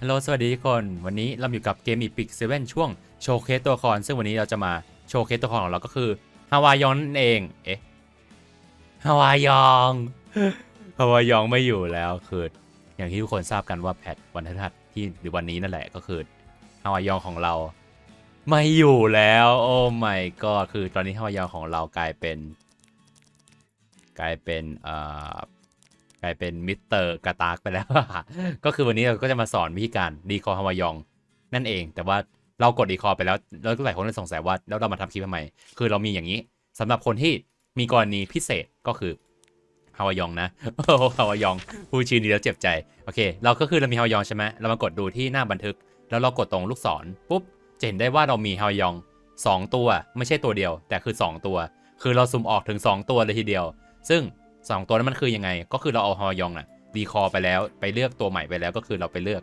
ฮัลโหลสวัสดีทุกคน วันนี้เราอยู่กับเกมอีพิกเซเว่นช่วงโชว์เคสตัวละคร ซึ่งวันนี้เราจะมาโชว์เคสตัวละครของเราก็คือฮาวายองนั่นเอง เอ๊ะฮาวายองฮาวายองไม่อยู่แล้วคืออย่างที่ทุกคนทราบกันว่าแพทวันพฤหัสที่หรือวันนี้นั่นแหละก็คือฮาวายองของเรา ไม่อยู่แล้ว โอ้ my god คือตอนนี้ฮาวายองของเรากลายเป็น กลายเป็นเอ่อ กลายเป็นมิสเตอร์กาตากไปแล้ว ก็คือวันนี้เราก็จะมาสอนวิธีการดีคอฮาวายอง นั่นเอง แต่ว่าเรากดดีคอไปแล้วแล้วหลายคนเลยสงสัยว่าแล้วเรามาทำคลิปทำไม คือเรามีอย่างนี้สำหรับคนที่มีกรณีพิเศษก็คือฮาวายองนะโอ้ฮาวายองพูดชื่อนี้แล้วเจ็บใจโอเค เราก็คือเรามีฮาวายองใช่ไหมเรามากดดูที่หน้าบันทึก แล้วเรากดตรงลูกศรปุ๊บจะเห็นได้ว่าเรามีฮาวายองสองตัวไม่ใช่ตัวเดียว แต่คือสองตัว คือเราซูมออกถึงสองตัวเลยทีเดียว ซึ่ง สองตัวนั้นมันคือยังไง ก็คือเราเอาฮอยองอะดีคอไปแล้วไปเลือกตัวใหม่ไปแล้วก็คือเราไปเลือก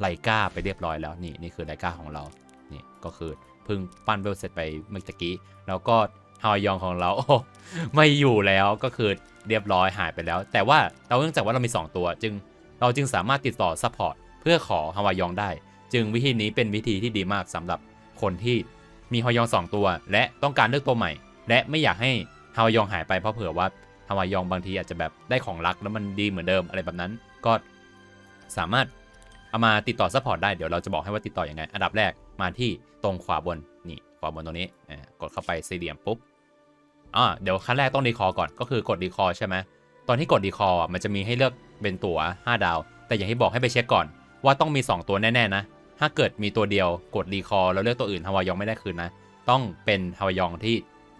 ไลกาไปเรียบร้อยแล้วนี่นี่คือไลกาของเรานี่ก็คือเพิ่งปั้นเบลเสร็จไปเมื่อกี้แล้วก็ฮอยองของเราไม่อยู่แล้วก็คือเรียบร้อยหายไปแล้ว แต่ว่าเราเนื่องจากว่าเรามี 2 ตัว จึงเราจึงสามารถติดต่อซัพพอร์ตเพื่อขอฮวายองได้ จึงวิธีนี้เป็นวิธีที่ดีมากสำหรับคนที่มีฮอยองสองตัว และต้องการเลือกตัวใหม่ และไม่อยากให้ฮาวายองหายไปเพราะเผื่อว่า ฮาวายองบางทีอาจจะแบบได้ของรักแล้วมันดีเหมือนเดิมอะไรแบบนั้น ก็สามารถเอามาติดต่อซัพพอร์ตได้เดี๋ยวเราจะบอกให้ว่าติดต่ออยังไง อันดับแรกมาที่ตรงขวาบนนี่ขวาบนตรงนี้กดเข้าไปสี่เหลี่ยมปุ๊บอ่าเดี๋ยวขั้นแรกต้องรีคอร์ก่อนก็คือกดรีคอร์ใช่ไหมตอนที่กดรีคอร์มันจะมีให้เลือกเป็นตั๋ว 5 ดาว แต่อย่างที่บอกให้ไปเช็คก่อน ว่าต้องมี 2 ตัวแน่ๆนะ ถ้าเกิดมีตัวเดียวกดรีคอร์แล้วเลือกตัวอื่นฮาวายองไม่ได้คืนนะ ต้องเป็นฮาวายองที่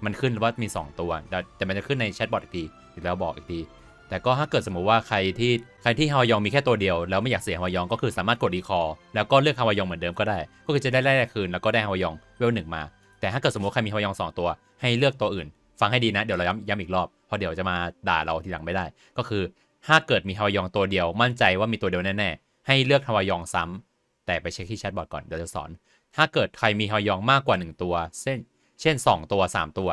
มันขึ้นว่ามี 2 ตัว แต่มันจะขึ้นในแชทบอทอีกทีอีกแล้วบอกอีกที แต่ก็ถ้าเกิดสมมุติว่าใครที่ใครที่ฮาวายองมีแค่ตัวเดียว แล้วไม่อยากเสียฮาวายองก็คือสามารถกดรีคอร์แล้วก็เลือกฮาวายองเหมือนเดิมก็ได้ ก็คือจะได้แรกคืนแล้วก็ได้ฮาวายองเวลหนึ่งมา แต่ถ้าเกิดสมมติใครมีฮาวายองสองตัว ให้เลือกตัวอื่น ฟังให้ดีนะ เดี๋ยวเราย้ำย้ำอีกรอบ เพราะเดี๋ยวจะมาด่าเราทีหลังไม่ได้ ก็คือถ้าเกิดมีฮาวายองตัวเดียว มั่นใจว่ามีตัวเดียวแน่ๆ ให้เลือกฮาวายองซ้ำแต่ไปเช็คที่แชทบอทก่อนเดี๋ยวจะสอน ถ้าเกิดใครมีฮายองมากกว่า 1 ตัว เช่น เช่น 2 ตัว 3 ตัว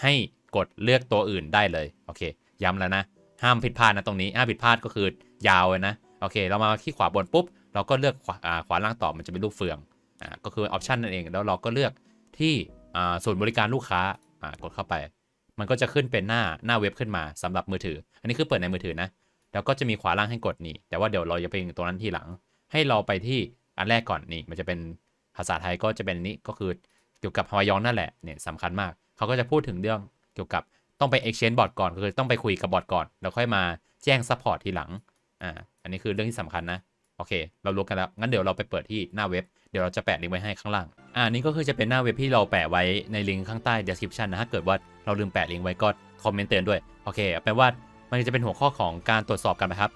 ให้กดเลือกตัวอื่นได้เลยโอเค ย้ำแล้วนะ ห้ามผิดพลาดนะตรงนี้ห้ามผิดพลาดก็คือยาวเลยนะโอเค เรามาที่ขวาบนปุ๊บ เราก็เลือกขวาอ่าขวาล่างต่อมันจะเป็นรูปเฟืองอ่าก็คือออปชันนั่นเองแล้วเราก็เลือกที่อ่าศูนย์บริการลูกค้าอ่ากดเข้าไป มันก็จะขึ้นเป็นหน้าหน้าเว็บขึ้นมาสำหรับมือถือ อันนี้คือเปิดในมือถือนะแล้วก็จะมีขวาล่างให้กดนี่แต่ว่าเดี๋ยวเราจะไปตรงนั้นทีหลัง ให้เราไปที่อันแรกก่อนนี่มันจะเป็นภาษาไทยก็จะเป็นนี้ก็คือ กี่ยวกับฮาวายองนั่นแหละเนี่ยสำคัญมาก เขาก็จะพูดถึงเรื่องเกี่ยวกับต้องไป exchange bot ก่อนคือต้องไปคุยกับบอทก่อน แล้วค่อยมาแจ้ง support ทีหลังอ่าอันนี้คือเรื่องที่สำคัญนะ โอเค เรารู้กันแล้ว งั้นเดี๋ยวเราไปเปิดที่หน้าเว็บ เดี๋ยวเราจะแปะลิงก์ไว้ให้ข้างล่าง อ่านี่ก็คือจะเป็นหน้าเว็บที่เราแปะไว้ในลิงก์ข้างใต้ description นะถ้าเกิดว่าเราลืมแปะลิงก์ไว้ก็คอมเมนต์เตือนด้วย โอเคแปลว่ามันจะเป็นหัวข้อของการตรวจสอบกันนะครับ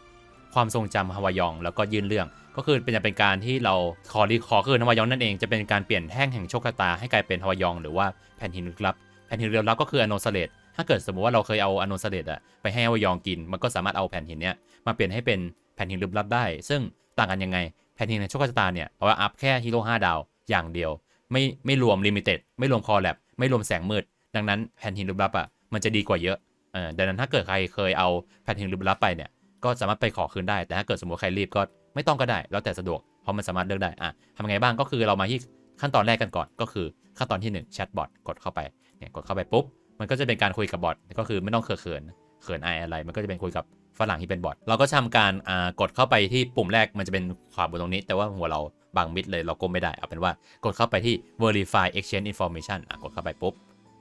ความทรงจำฮาวายอง แล้วก็ยื่นเรื่อง ก็คือเป็นจะเป็นการที่เราขอรีคอคือฮาวายองนั่นเองจะเป็นการเปลี่ยนแท่งแห่งโชคชะตาให้กลายเป็นฮาวายอง หรือว่าแผ่นหินลึกลับแผ่นหินลึกลับก็คืออโนซาเลตถ้าเกิดสมมติว่าเราเคยเอาอโนซาเลตอะไปให้ฮาวายองกิน มันก็สามารถเอาแผ่นหินเนี้ยมาเปลี่ยนให้เป็นแผ่นหินลึกลับได้ ซึ่งต่างกันยังไงแผ่นหินในโชคชะตาเนี่ยเอาไว้อัพแค่ฮีโร่5ดาวอย่างเดียว ไม่ไม่รวมลิมิเต็ดไม่รวมคอแลบไม่รวมแสงมืด ดังนั้นแผ่นหินลึกลับอะมันจะดีกว่าเยอะเออดังนั้นถ้าเกิดใครเคยเอาแผ่นหินลึกลับไปเนี่ย ก็สามารถไปขอคืนได้ แต่ถ้าเกิดสมมติใครรีบก็ไม่ต้องก็ได้ แล้วแต่สะดวก เพราะมันสามารถเลือกได้ อะทำไงบ้างก็คือเรามาที่ขั้นตอนแรกกันก่อน ก็คือขั้นตอนที่1แชทบอทกดเข้าไป เนี่ยกดเข้าไปปุ๊บ มันก็จะเป็นการคุยกับบอท ก็คือไม่ต้องเขินเขินเขินออะไร มันก็จะเป็นคุยกับฝรั่งที่เป็นบอท เราก็ทำการอ่ากดเข้าไปที่ปุ่มแรก มันจะเป็นขวาบนตรงนี้ แต่ว่าหัวเราบังมิดเลย เราก้มไม่ได้ เอาเป็นว่ากดเข้าไปที่ verify exchange information อะกดเข้าไปปุ๊บ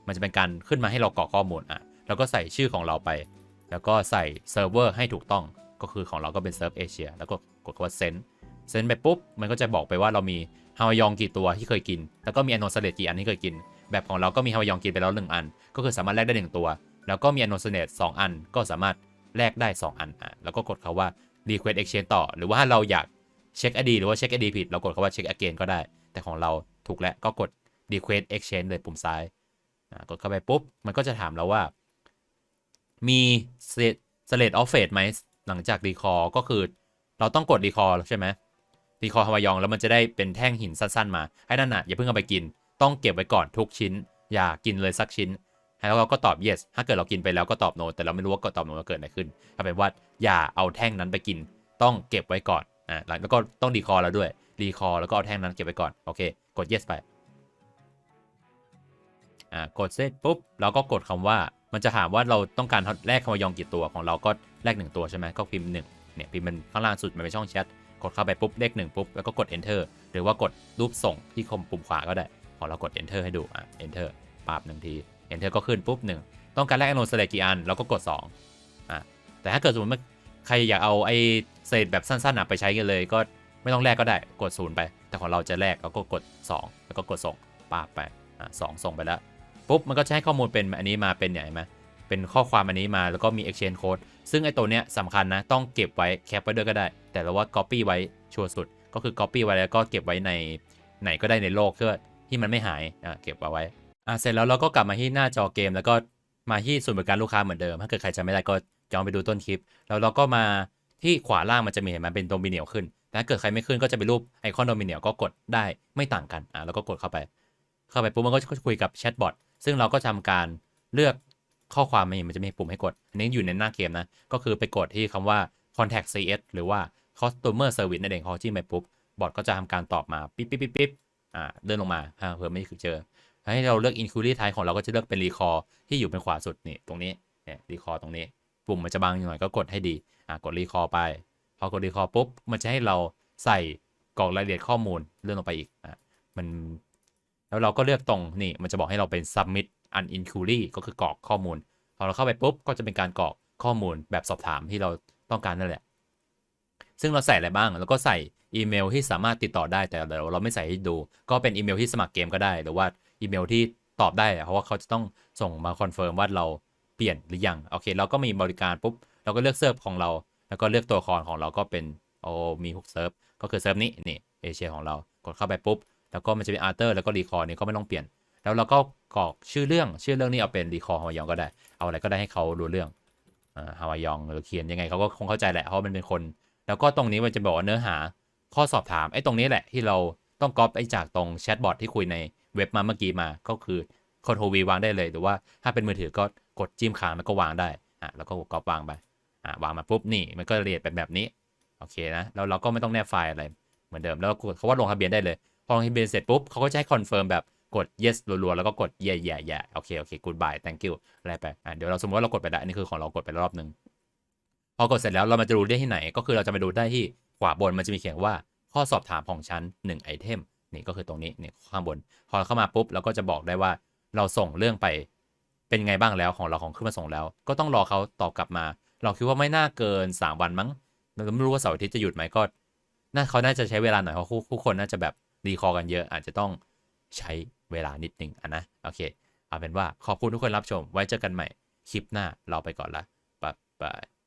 มันจะเป็นการขึ้นมาให้เรากรอกข้อมูล อะ แล้วก็ใส่ชื่อของเราไป แล้วก็ใส่เซิร์ฟเวอร์ให้ถูกต้องก็คือของเราก็เป็นเซิร์ฟเอเชียแล้วก็กดคำว่าเซนเซนไปปุ๊บ มันก็จะบอกไปว่าเรามีฮาวายองกี่ตัวที่เคยกิน แล้วก็มีอโนซาเลตกี่อันที่เคยกิน แบบของเราก็มีฮาวายองกินไปแล้วหนึ่งอัน ก็คือสามารถแลกได้หนึ่งตัว แล้วก็มีอโนซาเลตสองอัน ก็สามารถแลกได้2อันอะแล้วก็กดคาว่า request exchange ต่อ หรือว่าเราอยากเช็ค ID หรือว่าเช็ค ID ผิด เรากดคาว่า check again ก็ได้ แต่ของเราถูกแล้วก็กด request exchange เลยปุ่มซ้ายอะกดเข้าไปปุ๊บ มันก็จะถามเราว่า มีเซเลตออฟเฟสไหมหลังจากรีคอร์ก็คือเราต้องกดรีคอร์ใช่ไหมรีคอร์ฮาวายองแล้วมันจะได้เป็นแท่งหินสั้นๆมา ให้นั่นน่ะอย่าเพิ่งเอาไปกิน ต้องเก็บไว้ก่อนทุกชิ้น อย่ากินเลยสักชิ้น แล้วเราก็ตอบ yes ถ้าเกิดเรากินไปแล้วก็ตอบ no แต่เราไม่รู้ว่าก็ตอบ no เกิดอะไรขึ้นเอาเป็นว่าอย่าเอาแท่งนั้นไปกิน ต้องเก็บไว้ก่อนอ่าแล้วก็ต้องรีคอร์แล้วด้วยรีคอร์แล้วก็เอาแท่งนั้นเก็บไว้ก่อนโอเค กด yes ไปอ่ากดเสร็จปุ๊บเราก็กดคำว่า มันจะถามว่าเราต้องการแลกคำว่ายองกี่ตัวของเราก็แลกหนึ่งตัวใช่ไหมก็พิมพ์หนึ่งเนี่ยพิมพ์มันข้างล่างสุดมันเป็นช่องแชทกดเข้าไปปุ๊บเลขหนึ่งปุ๊บแล้วก็กด enter หรือว่ากดรูปส่งที่คมปุ่มขวาก็ได้พอเรากด enter ให้ดูอะ enter ปาบหนึ่งที enter ก็ขึ้นปุ๊บหนึ่งต้องการแลกอโนสเลกี่อันเราก็กด2อะแต่ถ้าเกิดสมมติว่าใครอยากเอาไอ้เศษแบบสั้นๆไปใช้กันเลยก็ไม่ต้องแลกก็ได้กดศูนย์ไป แต่ของเราจะแลกเราก็กด 2 แล้วก็กดส่งปาบไปอะสองส่งไปแล้ว ปุ๊บมันก็จะให้ข้อมูลเป็นอันนี้มาเป็นเนี่ไหมเป็นข้อความอันนี้มาแล้วก็มี exchange code ซึ่งไอ้ตัวเนี้ยสำคัญนะ ต้องเก็บไว้แคปไว้ด้วยก็ได้ แต่เราว่า copy ไว้ชัวร์สุด ก็คือ copy ไว้แล้วก็เก็บไว้ในไหนก็ได้ในโลกเพื่อที่มันไม่หายอะเก็บเอาไว้อะเสร็จแล้วเราก็กลับมาที่หน้าจอเกม แล้วก็มาที่ศูนบริการลูกค้าเหมือนเดิม ถ้าเกิดใครจำไม่ได้ก็ย้อนไปดูต้นคลิป แล้วเราก็มาที่ขวาล่างมันจะมีเห็นไหมเป็นโดมิเนียลขึ้นแต่ถ้าเกิดใครไม่ขึ้นก็จะเป็นรูปไอคอนโดมิเนียลก็กดได้ไม่ต่างกันอะแล้วก็กดเข้าไป เข้าไปปุ๊บมันก็คุยกับแชทบอท ซึ่งเราก็ทำการเลือกข้อความมันมันจะมีปุ่มให้กด อันนี้อยู่ในหน้าเกมนะ ก็คือไปกดที่คำว่า contact cs หรือว่า customer service นั่นเองพอจิ้มไปปุ๊บบอทก็จะทำการตอบมาปิ๊บปิ๊บปิ๊บปิ๊บอ่าเดินลงมาอ่าเผื่อไม่เจอ ให้เราเลือก inquiry type ของเราก็จะเลือกเป็น recall ที่อยู่เป็นขวาสุดนี่ตรงนี้เนี่ย recall ตรงนี้ ปุ่มมันจะบางหน่อยก็กดให้ดีอ่ากด recall ไปพอกด recall ปุ๊บมันจะให้เราใส่กรอกรายละเอียดข้อมูลเลื่อนลงไปอีกอะมัน แล้วเราก็เลือกตรงนี่มันจะบอกให้เราเป็น submit an inquiry ก็คือกรอกข้อมูล พอเราเข้าไปปุ๊บก็จะเป็นการกรอกข้อมูลแบบสอบถามที่เราต้องการนั่นแหละ ซึ่งเราใส่อะไรบ้าง แล้วก็ใส่อีเมลที่สามารถติดต่อได้แต่เดี๋ยวเราไม่ใส่ให้ดู ก็เป็นอีเมลที่สมัครเกมก็ได้ หรือว่าอีเมลที่ตอบได้ เพราะว่าเขาจะต้องส่งมาคอนเฟิร์มว่าเราเปลี่ยนหรือยัง โอเค เราก็มีบริการปุ๊บ เราก็เลือกเซิร์ฟของเรา แล้วก็เลือกตัวละครของเราก็เป็นโอมีฮุกเซิร์ฟ ก็คือเซิร์ฟนี้นี่เอเชียของเรา กดเข้าไปปุ๊บ แล้วก็มันจะเป็นอาร์เตอร์แล้วก็รีคอร์นี่ก็ไม่ต้องเปลี่ยน แล้วเราก็กรอกชื่อเรื่องชื่อเรื่องนี้เอาเป็นรีคอร์ฮาวายองก็ได้ เอาอะไรก็ได้ให้เขารู้เรื่องฮาวายองหรือเขียนยังไงเขาก็คงเข้าใจแหละเพราะมันเป็นคน แล้วก็ตรงนี้มันจะบอกว่าเนื้อหาข้อสอบถามไอ้ตรงนี้แหละที่เราต้องก๊อปไอ้จากตรงแชทบอทที่คุยในเว็บมาเมื่อกี้มาก็คือคอนโทรวีวางได้เลยหรือว่าถ้าเป็นมือถือก็กดจิ้มค้างแล้วก็วางได้อะแล้วก็ก๊อปวางไปอะวางมาปุ๊บนี่มันก็เอียดเป็นแบบนี้โอเคนะแล้วเราก็ไม่ต้องแนบไฟล์อะไรเหมือนเดิมแล้วกดเขาว่าลงทะเบียนได้เลย พอลงทะเบียนเสร็จปุ๊บเขาก็จะให้คอนเฟิร์มแบบกด yes รัวๆ แล้วก็กด yeah yeah yeah โอเค โอเค goodbye thank you อะไรไปอะเดี๋ยวเราสมมติว่าเรากดไปแล้วอันนี้คือของเรากดไปรอบหนึ่งพอกดเสร็จแล้วเรามาจะดูได้ที่ไหน ก็คือเราจะไปดูได้ที่ขวาบนมันจะมีเขียนว่าข้อสอบถามของชั้น1ไอเทมนี่ก็คือตรงนี้นี่ข้างบน พอเข้ามาปุ๊บเราก็จะบอกได้ว่าเราส่งเรื่องไปเป็นไงบ้างแล้วของเราของขึ้นมาส่งแล้ว ก็ต้องรอเขาตอบกลับมา เราคิดว่าไม่น่าเกิน 3 วันมั้งไม่รู้ว่าเสาร์อาทิตย์จะหยุดไหมก็น่าเขาน่าจะใช้เวลาหน่อยเพราะทุกคนน่าจะแบบ รีคอกันเยอะอาจจะต้องใช้เวลานิดนึงอะนะโอเค เอาเป็นว่าขอบคุณทุกคนรับชมไว้เจอกันใหม่คลิปหน้าเราไปก่อนละบ๊ายบาย